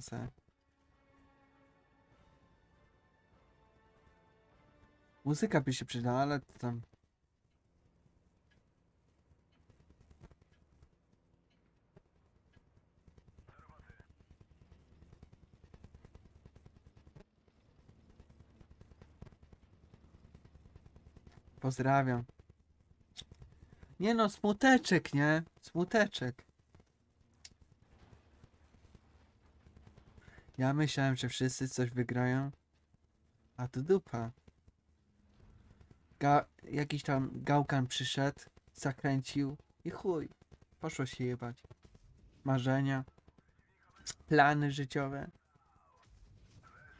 se. Muzyka by się przydała, ale to tam... Pozdrawiam. Nie no, smuteczek, nie? Smuteczek. Ja myślałem, że wszyscy coś wygrają. A to dupa. Ga jakiś tam gałkan przyszedł, zakręcił i chuj. Poszło się jebać. Marzenia. Plany życiowe.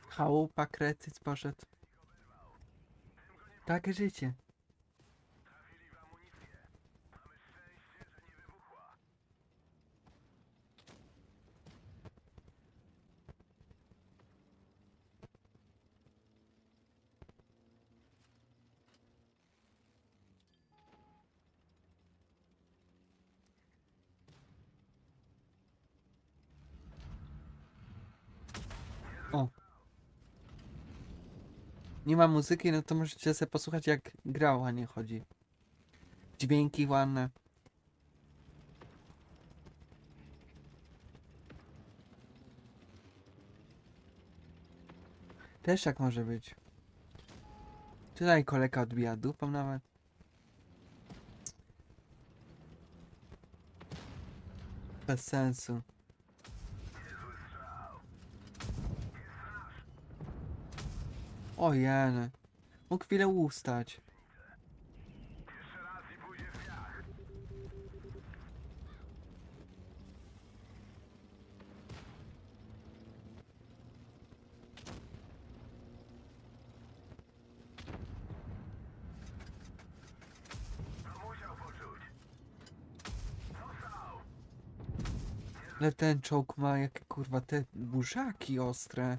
Chałupa, kretyc poszedł. Takie życie. O. Nie ma muzyki, no to możecie sobie posłuchać jak grał, a nie chodzi. Dźwięki ładne. Też tak może być. Tutaj kolega odbija dupą nawet. Bez sensu. Ojej. Mógł chwilę ustać. Ale ten czołg ma jakie kurwa te burzaki ostre.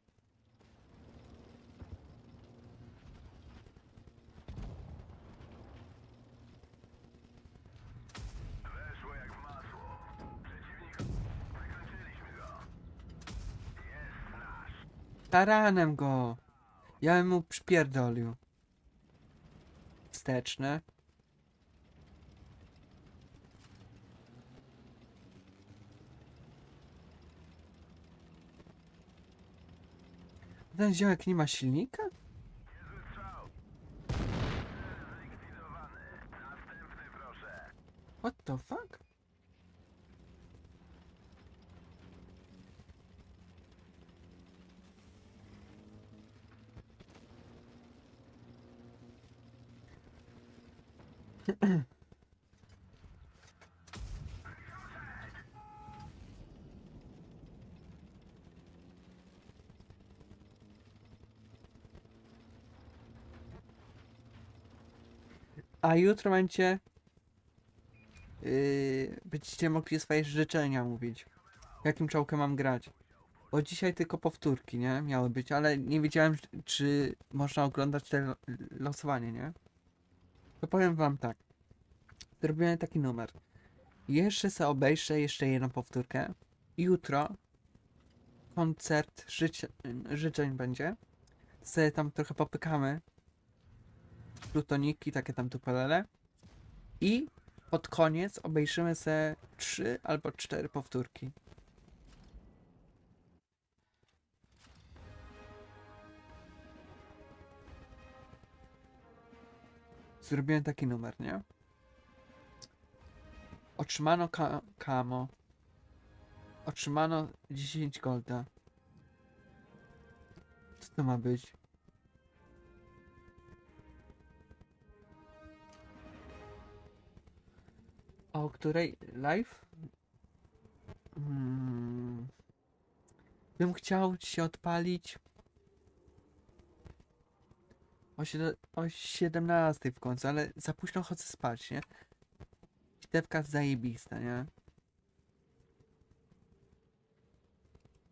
Taranem go! Ja bym mu przypierdolił. Wsteczne. Ten ziomek nie ma silnika? A jutro będziecie yy, będziecie mogli swoje życzenia mówić. Jakim czołkiem mam grać. Bo dzisiaj tylko powtórki, nie? Miały być, ale nie wiedziałem, czy można oglądać te lo- losowanie, nie? To powiem wam tak. Zrobiłem taki numer. Jeszcze se obejrzę jeszcze jedną powtórkę. Jutro koncert życzeń będzie. Se tam trochę popykamy plutoniki, takie tam tupelele. I pod koniec obejrzymy se trzy albo cztery powtórki. Zrobiłem taki numer, nie? Otrzymano ka kamo. Otrzymano 10 golda. Co to ma być? A o której live? Hmm. Bym chciał się odpalić o, siedem, o 17 w końcu, ale za późno chodzę spać, nie? Kitewka zajebista, nie?